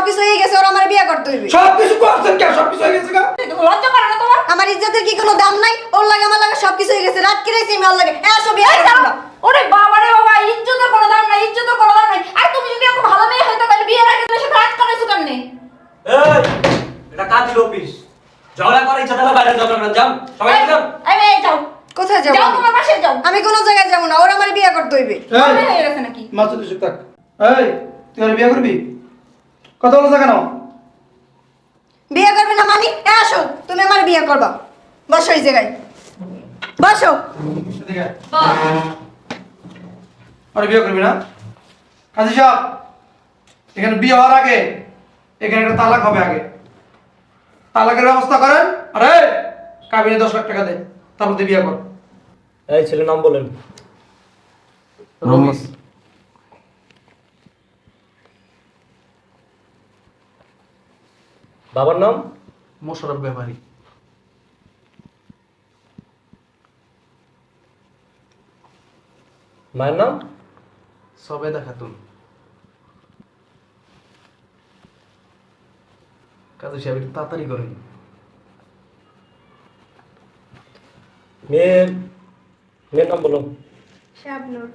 সবকিছু হয়ে গেছে ওর আমার বিয়ে করতে হইবে সব কিছু করছেন কে সব কিছু হয়ে গেছে গা লজ্জা করে না তোমার আমার ইজ্জতের কি কোনো দাম নাই ওর লাগে আমার লাগে সবকিছু হয়ে গেছে রাত কিরাইছি আমি ওর লাগে হ্যাঁ সব বিয়ে এই দাঁড়াও। না। ওরে বাবা রে বাবা ইজ্জতের কোনো দাম নাই ইজ্জতের কোনো দাম নাই আর তুমি যদি এরকম ভালো মেয়ে হইতো তাহলে বিয়ের আগে তোমার সাথে রাত করাইছো কেমনে এই, এটা কাজের অফিস ঝগড়া করে ইচ্ছা তাহলে বাইরে যাও না যাও সবাই এই, যাও এই মেয়ে, যাও কোথায় যাও আমি? তোমার পাশে যাও আমি কোনো জায়গায় যাব না ওর আমার বিয়ে করতে হইবে পাগল হয়ে গেছে নাকি মাত্র দুশো টাক এই তুই আর বিয়ে করবি কথা বলছো কেন? বিয়ে করবে না মানি? এ আসো তুমি আমার বিয়ে করবা। বসো এই জায়গায়। বসো। এদিকে আয়। বল। বিয়ে করবি না? কাজী সাহেব এখানে বিয়ে হওয়ার আগে এখানে একটা তালাক হবে আগে। তালাকের ব্যবস্থা করেন। আরে কাবিনে দশ লাখ টাকা দে। তারপর তুই বিয়ে কর। এই ছেলে নাম বলেন। রমেশ। বাবার নাম? মোশারফ ব্যাপারী মায়ের নাম? সবেদা খাতুন। কাজী সাহেব একটু তাড়াতাড়ি করেন। মেয়ের মেয়ের নাম বলো। শাবনুর।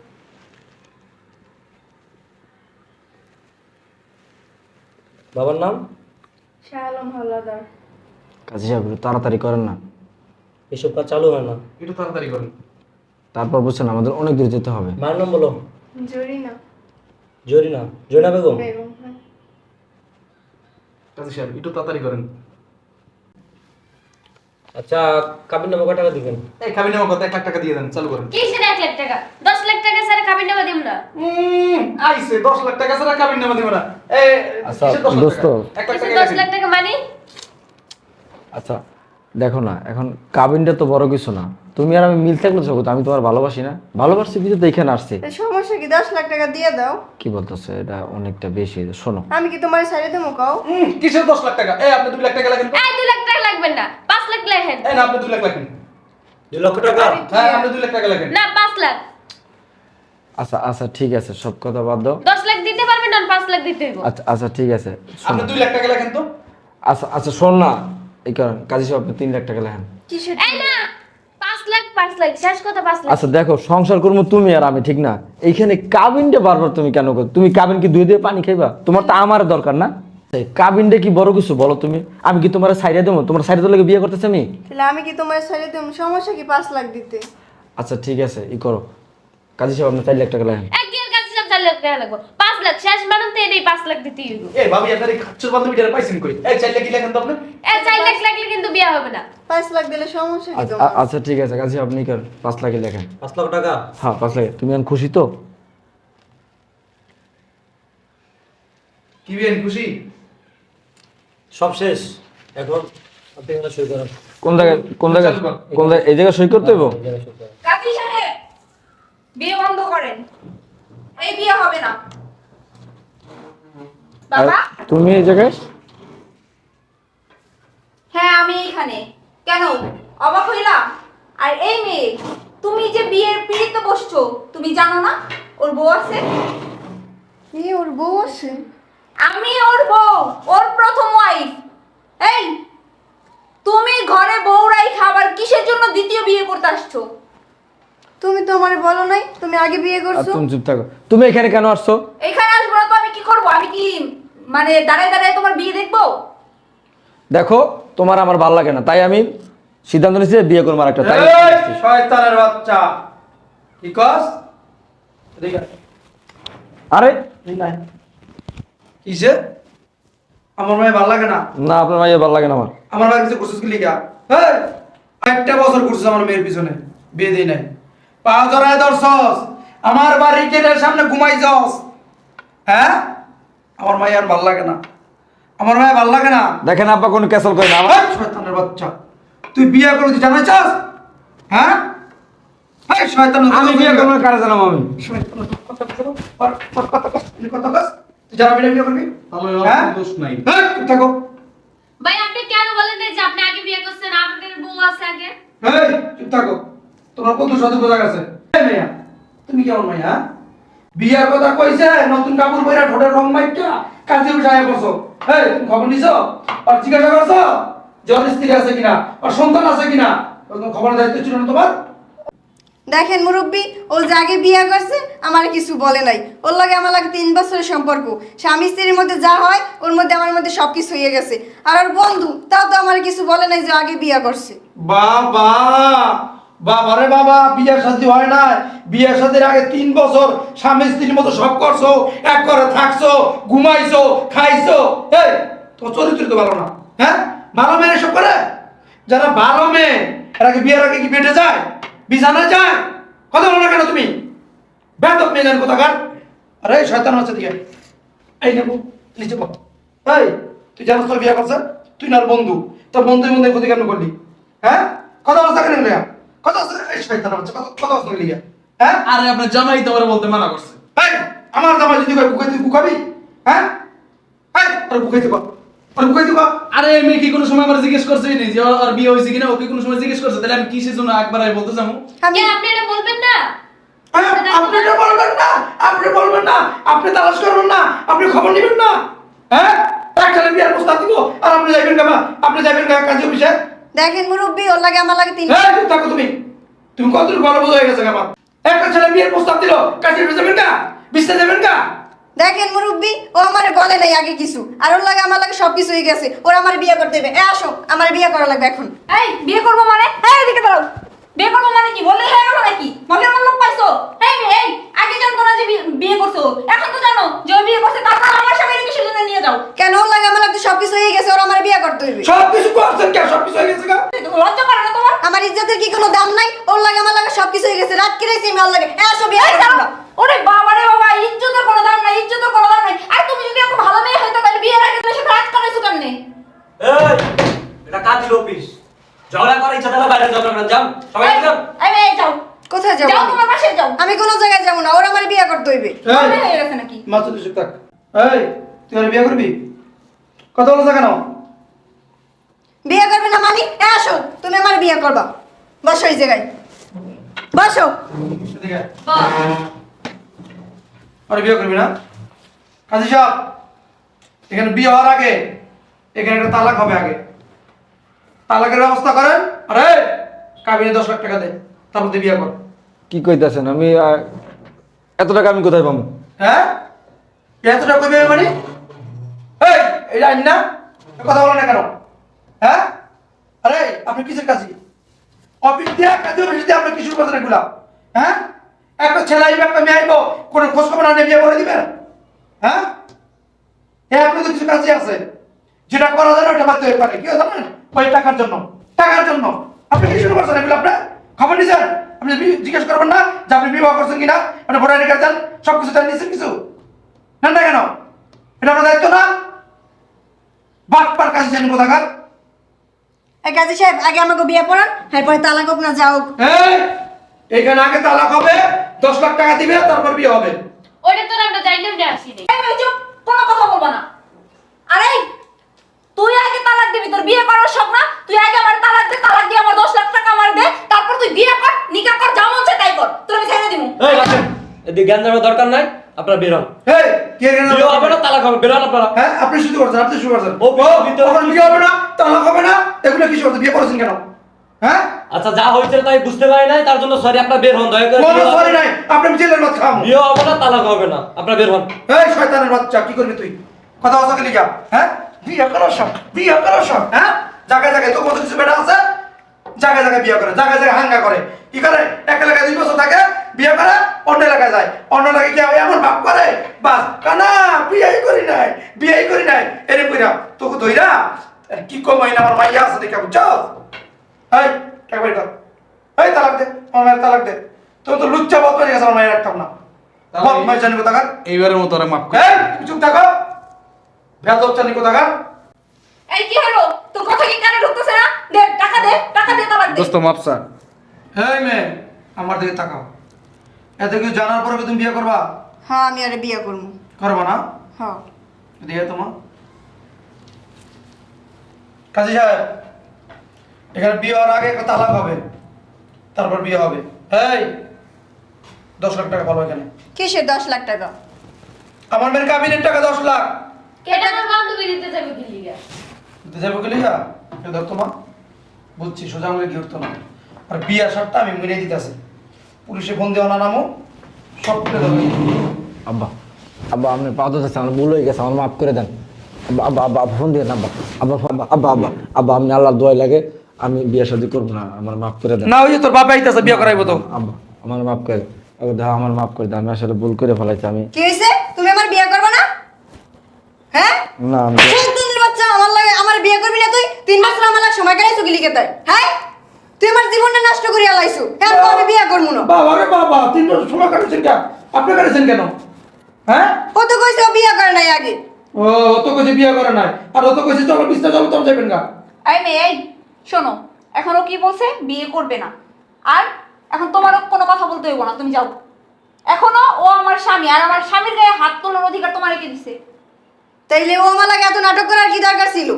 বাবার নাম? শাহ আলম হাওলাদার কাজী সাহেব একটু তাড়াতাড়ি করেন না। এসব কাজ চালু হয় না। একটু তাড়াতাড়ি করেন। তারপর বুঝছেন আমাদের অনেক দূর যেতে হবে। মায়ের নাম বলো। জরিনা। জরিনা। জরিনা বেগম? বেগম হ্যাঁ। কাজী সাহেব একটু তাড়াতাড়ি করেন। আচ্ছা কাবির নামে কয় টাকা দিবেন? এই কাবিনে আমার কত? এক লাখ টাকা দিয়ে দেন চালু করেন। কিসের এক লাখ টাকা? দশ লাখ টাকা স্যার কাবিন নেওয়া দিব না। আইছে দশ লাখ টাকা ছাড়া কাবিন নামা দিব না। এই আচ্ছা, দোস্ত। লাখ টাকা মানে আচ্ছা দেখো না এখন কাবিনটা তো বড় কিছু না। তুমি আর আমি মিল থাকলে জগৎ আমি তোমার ভালোবাসি না। ভালোবাসি কিন্তু তো এখানে আসছে। সমস্যা কি? দশ লাখ টাকা দিয়ে দাও। কি বলতেছে এটা অনেকটা বেশি শোনো। আমি কি তোমার সাইডে দেবো কাও? কিসের দশ লাখ টাকা? এই আপনি দুই লাখ টাকা লাগেন এই দুই লাখ টাকা লাগবে না। পাঁচ লাখ লেখেন এই না আপনি দুই লাখ লাগেন। দুই লক্ষ টাকা? হ্যাঁ আপনি দুই লাখ টাকা লাগেন। না পাঁচ লাখ। আচ্ছা আচ্ছা ঠিক আছে সব কথা বাদ দাও। দশ লাখ দিতে পারবেন না পাঁচ লাখ দিতে হইব। আচ্ছা আচ্ছা ঠিক আছে আপনি দুই লাখ টাকা লাগেন তো। আচ্ছা আচ্ছা শোন না এই কারণ কাজী সাহেব আপনি তিন লাখ টাকা লেখেন। কিসের এই না পাঁচ লাখ পাঁচ লাখ শেষ কথা পাঁচ লাখ। আচ্ছা দেখো সংসার করব তুমি আর আমি ঠিক না? এইখানে কাবিনটা বারবার তুমি কেন করো? তুমি কাবিন কি দুই দিয়ে পানি খাইবা? তোমার তো আমার দরকার না। কাবিনটা কি বড় কিছু বলো তুমি? আমি কি তোমার সাইডে দেবো? তোমার সাইডে তো বিয়ে করতেছে আমি? তাহলে আমি কি তোমার সাইডে দেবো? সমস্যা কি পাঁচ লাখ দিতে? আচ্ছা ঠিক আছে ই করো। কাজী সাহেব আপনি চার লাখ টাকা লেখেন এক গিয়ে কাছে সব চার লাখ টাকা লাগবে। পাঁচ লাখ শেষ মানুষ তো এটাই পাঁচ লাখ দিতে হইব। এই ভাবি আপনার এই খাচ্চর বান্ধবীটা পাইছেন কই? এই চার লাখ কি লাগেন তো আপনি? এই চার লাখ লাগলে কিন্তু বিয়ে হবে না। পাঁচ লাখ দিলে সমস্যা কি আচ্ছা, তোমার? আচ্ছা ঠিক আছে কাজী আপনি করেন। পাঁচ লাখে লেখেন। পাঁচ লক্ষ টাকা? হ্যাঁ পাঁচ লাখে। তুমি এখন খুশি তো? কি বিয়েন খুশি? সব শেষ। এখন আপনি এখানে সই করেন। কোন জায়গায় কোন জায়গায় কোন জায়গায় এই জায়গায় সই করতে হইব। কাজী সাহেব বিয়ে বন্ধ করেন। এই বিয়ে হবে না। বাবা? তুমি এই জায়গায়? হ্যাঁ আমি এইখানে। কেন? অবাক হইলা আর এই মেয়ে তুমি যে বিয়ের পিড়িতে বসছো তুমি জানো না? ওর বউ আছে? কি ওর বউ আছে? আমি ওর বউ ওর প্রথম ওয়াইফ এই তুমি ঘরে বউরাই খাবার কিসের জন্য দ্বিতীয় বিয়ে করতে আসছো? তুমি তো আমার বলো নাই তুমি আগে বিয়ে আর করছ। তুমি চুপ থাকো। তুমি এখানে কেন আসছো? এখানে আসব না তো আমি কি করব? আমি কি মানে দাঁড়ায় দাঁড়ায় তোমার বিয়ে দেখব? দেখো তোমার আমার ভালো লাগে না তাই আমি সিদ্ধান্ত নিয়েছি যে বিয়ে করব আর একটা তাই এই শয়তানের বাচ্চা। কি কস? এদিকে আয়। আরে। নাই। কিসে আমার মায়ের ভালো লাগে না? না আপনার মাইয়া ভালো লাগে না আমার। আমার মায়ের কিছু করছিস কি লিগা? এই একটা বছর করছিস আমার মেয়ের পিছনে। বিয়ে দিই নাই। পা জড়ায় ধরছস। আমার বাড়ি গেটের সামনে ঘুমাই যাস। হ্যাঁ? আমার মায়ের আর ভালো লাগে না। আমার মায়ের ভালো লাগে না। দেখেন আব্বা কোনো ক্যাসল করে না। আমার শয়তানের বাচ্চা। তুই বিয়ে করে তুই জানাই চাস হ্যাঁ? এই শয়তান আমি বিয়ে করব না, কারে জানাব আমি? তুই কথা কস। তুই জানাবি না বিয়ে করবি? হ্যাঁ? দোষ নাই। চুপ থাকো। ভাই আপনি কেন বলেন যে আপনি আগে বিয়ে করছেন? আপনাদের বউ আছে আগে। এই চুপ থাকো। তোমার কত বোঝা গেছে? এই মেয়া তুমি কেমন মাইয়া বিয়ার কথা কইছে নতুন কাপড় পরে ঠোঁটের রং মাইকা কাজে উঠায় করছ এই তুমি খবর নিছো? আর জিজ্ঞাসা করছ? ওর স্ত্রী আছে কিনা? আর সন্তান আছে কিনা? কোনো খবরের দায়িত্ব ছিল না তোমার? দেখেন মুরব্বী ও যে আগে বিয়ে করছে আমার কিছু বলে নাই। ওর লাগে আমার লাগে তিন বছরের সম্পর্ক। স্বামী স্ত্রীর মধ্যে যা হয় ওর মধ্যে আমার মধ্যে সব কিছু হয়ে গেছে। আর ওর বন্ধু তাও তো আমার কিছু বলে নাই যে আগে বিয়ে করছে। বাবা! বাবা রে বাবা, বিয়ের সাথে হয় না বিয়ের সাথে আগে তিন বছর স্বামী স্ত্রীর মতো সব করছ, এক করে থাকছো, ঘুমাইছো, খাইছো। এই, তোমার চরিত্র তো ভালো না হ্যাঁ? ভালো মেয়ে এসব করে? যারা ভালো মেয়ে, এর আগে বিয়ের আগে কি পেটে যায়? বিছানায় যায়? কথা বলো না কেন তুমি? বেতক মেয়ে জান কোথাকার? আরে, শয়তান হচ্ছে দিকে এই নেব নিচে বল এই, তুই জানিস তোর বিয়ে করছে? তুই না বন্ধু। তোর বন্ধু বন্ধু ক্ষতি কেন করলি? হ্যাঁ? কথা বলছে কেন কথা বলছে এই শয়তান হচ্ছে কথা কথা বলছে লিয়া হ্যাঁ? আরে আপনার জামাই তো বলতে মানা করছে। এই আমার জামাই যদি কয় বুকাই তুই বুকাবি? হ্যাঁ? এই তোর বুকাই দিব তোর বুকাই দিব আরে মেয়ে কি কোনো সময় আমার জিজ্ঞেস করছে নি যে ওর বিয়ে হয়েছে কিনা? ওকে কোনো সময় জিজ্ঞেস করছে? তাহলে আমি কিসের জন্য একবার বলতে যাব? আপনি এটা বলবেন না? আপনি এটা বলবেন না? আপনি বলবেন না? আপনি তালাশ করবেন না? আপনি খবর নেবেন না? হ্যাঁ? একখানে বিয়ার প্রস্তাব দিব। আর আপনি যাবেন কামা আপনি যাবেন কাজে অফিসে? দেখেন মুরুব্বি ওর লাগে আমার লাগে তিন এই চুপ থাকো তুমি। তুমি কত বড় বোঝা হয়ে গেছে আমার? একটা ছেলে বিয়ের প্রস্তাব দিল কাছে যাবেন কা বিস্তে যাবেন কা দেখেন মুরব্বি ও আমার বলে নাই আগে কিছু। আর ওর লাগে আমার লাগে সব কিছু হয়ে গেছে। ওর আমার বিয়ে করতে দেবে। এ আসো আমার বিয়ে করা লাগবে এখন। এই বিয়ে করব মানে? এই এদিকে দাঁড়াও। বিয়ে করব মানে কি? বললেই হয়ে গেল নাকি? মগের আমার লোক পাইছো? এই এই আগে জানতো না যে বিয়ে করছ। এখন তো জানো যে বিয়ে করছে তারপর আমার স্বামীর কিসের জন্য নিয়ে যাও। কেন? ওর লাগে আমার লাগে সব কিছু হয়ে গেছে ওর আমার বিয়ে করতে হইবে। সব কিছু করছেন কে সব কিছু হয়ে গেছে লজ্জা করে না তোমার? আমার ইজ্জতের কি কোনো দাম নাই? ওর লাগে আমার লাগে সব কিছু হয়ে গেছে। রাত কিরাইছি আমি ওর লাগে এ আসো বিয়ে ওরে বাবা রে বাবা ইজ্জতের কোনো দাম নাই ইজ্জতের কোনো দাম নাই। আর তুমি যদি এখন ভালো মেয়ে হইতো তাহলে বিয়ের আগে তুমি সাথে রাজ করাইছো কেমনে? এই এটা কাজের অফিস। ঝগড়া করে ইচ্ছা তাহলে বাইরে যান সবাই এই, যান এই মেয়ে যাও। কোথায় যাব যাও তোমার পাশে যাও। আমি কোনো জায়গায় যাব না। ওর আমার বিয়ে করতে হইবে। হয়ে গেছে নাকি মাত্র দুশো টাক। এই তুই আর বিয়ে করবি? কথা বলছো কেন? বিয়ে করবে না মানি? এ আসো। তুমি আমার বিয়ে করবা। বসো এই জায়গায়। বসো। এদিকে। আয়। আর বিয়ে করবি না? কাজী সাহেব এখানে বিয়ে হওয়ার আগে এখানে একটা তালাক হবে আগে। তালাকের ব্যবস্থা করেন। আরে কাবিনে দশ লাখ টাকা দে তারপর তুই বিয়ে কর। কি কইতাছেন? আমি আহ, এত টাকা আমি কোথায় পাবো? হ্যাঁ? এত টাকা কইবে মানে? এই এটা আইন না এ কথা বলো না কেন? হ্যাঁ? আরে আপনি কিসের কাজী? অফিস দিয়ে কাজে অফিস দিয়ে আপনি কিসের কথা এগুলা? হ্যাঁ? একটা ছেলে আইবে একটা মেয়ে আইব কোনো খোঁজ খবর না নিয়ে বিয়ে করে দিবেন হ্যাঁ? হ্যাঁ আপনি তো কিছু কাজে আছে। যেটা করা যায় না ওটা বাদ হয়ে পারে। কি হয় জানেন? ওই টাকার জন্য টাকার জন্য। আপনি কি শুরু করছেন এগুলো আপনার? খবর নিয়েছেন আপনি জিজ্ঞেস করবেন না যে আপনি বিবাহ করছেন কিনা? আপনি ভোটার আইডি কার্ড দেন সব কিছু জানিয়ে নিয়েছেন কিছু? নেন না কেন? এটা আপনার দায়িত্ব না? বাটপার কাছে জানি কোথাকার? কাজী সাহেব আগে আমাকে বিয়ে পড়ান এরপরে তালাক হোক না যাও এখানে আগে তালাক হবে দশ লাখ টাকা দিবে তারপর বিয়ে হবে। ওইটা তো আমরা চাইলেও যে আসিনি। চুপ কোনো কথা বলব না আরে তুই আগে তালাক দিবি তোর বিয়ে করার শখ না তুই আগে আমার তালাক দে তালাক দিয়ে আমার দশ লাখ টাকা আমার দে তারপর তুই বিয়ে কর নিকা কর যা মন চায় তাই কর তোর আমি ছেড়ে দিবো এই আসেন জ্ঞান দেওয়ার দরকার নাই আপনারা বের হন। এই কে এখানে বিয়ে হবে না তালাক হবে বের হন আপনারা। হ্যাঁ আপনি শুরু করছেন আপনি শুরু করছেন। ও, তখন বিয়ে হবে না তালাক হবে না এগুলো কি করছেন বিয়ে করেছেন কেন? হ্যাঁ? আচ্ছা যা হয়েছে তাই বুঝতে পারি নাই তার জন্য সরি আপনারা বের হন দয়া করে কোনো সরি নাই আপনি জেলের ভাত খাওয়াবো বিয়ে হবে না তালাক হবে না আপনারা বের হন। এই শয়তানের বাচ্চা কি করবি তুই? কথা গেলি হ্যাঁ? বিয়ে করার সব বিয়ে করার সব হ্যাঁ? জায়গায় জায়গায় তোর মতো কিছু বেটা আছে? জায়গায় জায়গায় বিয়ে করে জায়গায় জায়গায় হাঙ্গা করে। কি করে? এক এলাকায় দুই বছর থাকে বিয়ে করে অন্য এলাকায় যায়। অন্য এলাকায় কি হয় এমন ভাব করে। বাস কানা বিয়েই করি নাই বিয়েই করি নাই। এরকম কইরা তোকে ধইরা আর কি কমাই না আমার মাইয়া আছে দেখে বুঝছ? এই টাকা বের কর। এই তালাক দে আমার তালাক দে। তোর তো লুচ্চা বদ করে গেছে আমার রাখতাম না। বদ মাই জানি কোথাকার। এইবারের মতো ওরা মাফ করে। এই তুমি চুপ থাকো। ভেতর জানি কোথাকার। এই কি হলো? তোর কথা কি কানে ঢুকতেছে না? দে টাকা দে টাকা দে তালাক দে। দোস্ত মাপ স্যার এই মেয়ে আমার দিকে তাকাও। এত কিছু জানার পরে তুমি বিয়ে করবা? হ্যাঁ আমি আরে বিয়ে করব। করবা না? হ্যাঁ। দিয়ে তোমার কাজী সাহেব এখানে বিয়ে হওয়ার আগে একটা তালাক হবে। তারপর বিয়ে হবে। এই দশ লাখ টাকা পাবো এখানে। কিসের দশ লাখ টাকা? আমার মেয়ের কাবিনের টাকা দশ লাখ। কেটে আমার বান্ধবী নিতে যাবে কি লিগা? দিতে যাব গেলে যা এটা ধর তোমা বুঝছি সোজা আঙুলে কি উঠতো না আর বিয়া সারটা আমি মেরে দিতেছি। পুলিশে ফোন দেওয়া না নামো সব করে দেবো আব্বা আব্বা আপনি পা ধরতেছেন আমার ভুল হয়ে গেছে আমার মাফ করে দেন আব্বা আব্বা আব্বা ফোন দিয়ে আব্বা আব্বা আব্বা আব্বা আব্বা আপনি আল্লাহর দোয়াই লাগে আমি বিয়ে শাদী করব না আমার মাফ করে দেন না ওই যে তোর বাবা আইতাছে বিয়া করাইবো তো আব্বা আমার মাফ করে দেন আব্বা আমার মাফ করে দেন আমি আসলে ভুল করে ফেলাইছি আমি কি হয়েছে তুমি আমার বিয়ে করবে না হ্যাঁ না আমি বাচ্চা আমার লাগে আমার বিয়ে করবি না তুই তিন বছর আমার লাগে সময় কাটাইছো লিখে তাই হ্যাঁ তুই আমার জীবনটা নষ্ট করিয়া লাইছো। তো আমি বিয়ে করব না। বাবা রে বাবা তিন বছর সময় কাটাচ্ছেন কেন? আপনি কাটাচ্ছেন কেন? হ্যাঁ? ও তো কইছে ও বিয়ে করে নাই আগে। ও ও তো কইছে বিয়া করে নাই। আর ও তো কইছে চলো বিস্তার চলো তোর যাবেন গা। এই মেয়ে এই শোনো এখন ও কি বলছে? বিয়ে করবে না। আর এখন তোমারও কোনো কথা বলতে হইব না তুমি যাও। এখনও ও আমার স্বামী আর আমার স্বামীর গায়ে হাত তোলার অধিকার তোমার কে দিছে? তাইলে ও আমার লাগে এত নাটক করার কি দরকার ছিল?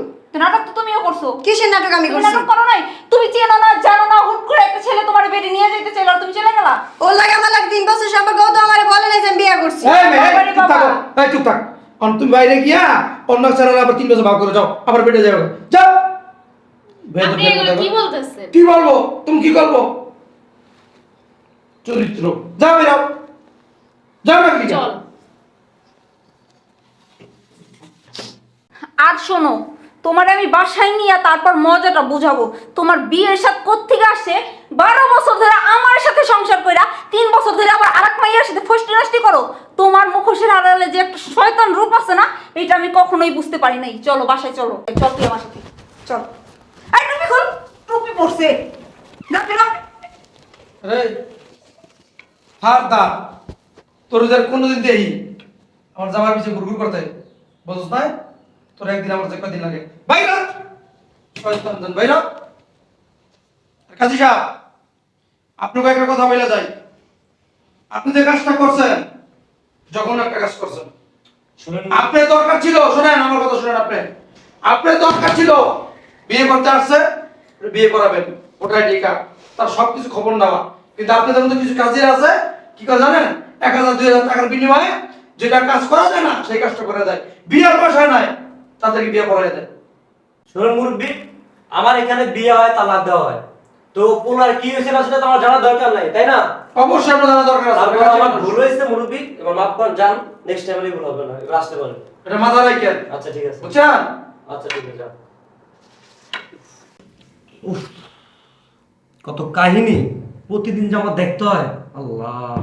নাটক তো তুমিও করছ। কিসের নাটক আমি করছি? নাটক করো নাই। তুমি চেনো না জানো না হুট করে একটা ছেলে তোমার বেডে নিয়ে যেতে চাইলো আর তুমি চলে গেলা? ওর লাগে আমার লাগে তিন বছর সম্পর্ক ও তো আমার বলে নাই যে আমি বিয়ে করছি। এই মেয়ে চুপ থাকো। এই চুপ থাক। অন তুমি বাইরে গিয়া অন্য ছেলেরা আবার তিন বছর ভাগ করে যাও। আবার বেটে যাও। যাও। আপনি এগুলো কি বলতেছেন? কি বলব? তুমি কি করব? চরিত্র। যাও বেরাও যাও না চল। আর শোনো তোমার আমি বাসায় নিয়ে তারপর মজাটা বুঝাবো। তোমার বিয়ের সাথে কোত্থেকে আসছে বারো বছর ধরে আমার সাথে সংসার কইরা তিন বছর ধরে আবার আরেক মাইয়ার সাথে ফষ্টি নষ্টি করো। তোমার মুখোশের আড়ালে যে একটা শয়তান রূপ আছে না, এটা আমি কখনোই বুঝতে পারি নাই। চলো, বাসায় চলো। চল তুই আমার সাথে। চল। এই টুপি না বেরো। দা। তোর কোনোদিন দেই আমার জামার পিছে ঘুরঘুর করতে। বুঝছ না তোর একদিন আমার যে কদিন লাগে। বাইরা! কাজী সাহেব আপনাকে একটা কথা বলে যাই। আপনি যে কাজটা করছেন যখন একটা কাজ করছেন। শুনেন। আপনার দরকার ছিল শোনেন আমার কথা শুনেন আপনি। আপনার দরকার ছিল বিয়ে করতে আসছে বিয়ে করাবেন ওটাই ঠিক তার সব কিছু খবর নেওয়া। কিন্তু আপনাদের মধ্যে কিছু কাজের আছে? কি করে জানেন? এক হাজার দুই হাজার টাকার বিনিময়ে যেটা কাজ করা যায় না সেই কাজটা করে দেয় বিয়ের পয়সা নাই। তাদেরকে বিয়ে করাই দেয়। শুনুন মুরব্বী আমার এখানে বিয়ে হয় তালাক দেওয়া হয়। তো পোলার কি হয়েছে না সেটা তো আমার জানার দরকার নাই তাই না? অবশ্যই আপনার জানা দরকার আছে আমার ভুল। হয়েছে মুরব্বী এবার মাফ করেন যান নেক্সট টাইম ভুল হবে না এবার আসতে পারেন। এটা মাথা রাখেন। আচ্ছা ঠিক আছে। বুঝছেন? আচ্ছা ঠিক আছে উফ, কত কাহিনী প্রতিদিন যে আমার দেখতে হয়। আল্লাহ।